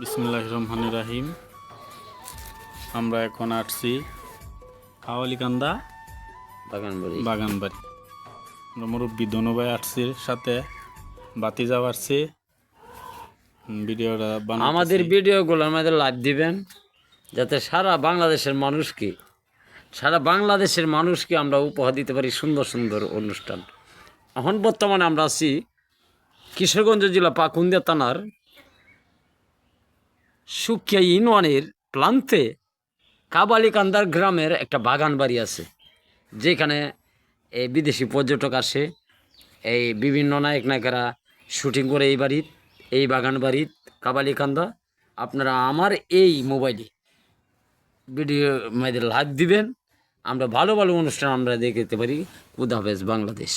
বিসমুল্লাহ রহমান রাহিম। আমরা এখন আসছি হাওয়ালিকান্দা বাগানবাড়ি। বাগানবাড়ি। আমরা মুরব্বী ধনুভাই আসছি সাথে বাতিজা আসছি। ভিডিওটা আমাদের ভিডিওগুলো আমাদের লাইভ দিবেন যাতে সারা বাংলাদেশের মানুষকে সারা বাংলাদেশের মানুষকে আমরা উপহার দিতে পারি সুন্দর সুন্দর অনুষ্ঠান। এখন বর্তমানে আমরা আছি কিশোরগঞ্জ জেলা পাকুন্দিয়া থানার সুকিয়া ইউনিয়নের প্রান্তে কাবালিকান্দার গ্রামের একটা বাগান বাড়ি আছে, যেখানে এই বিদেশি পর্যটক আসে। এই বিভিন্ন নায়ক নায়িকারা শুটিং করে এই বাড়ির, এই বাগান বাড়ির কাবালিকান্দা, আপনারা আমার এই মোবাইলে ভিডিও মেয়েদের লাইভ দিবেন। আমরা ভালো ভালো অনুষ্ঠান আমরা দেখতে পারি। খুদ বাংলাদেশ।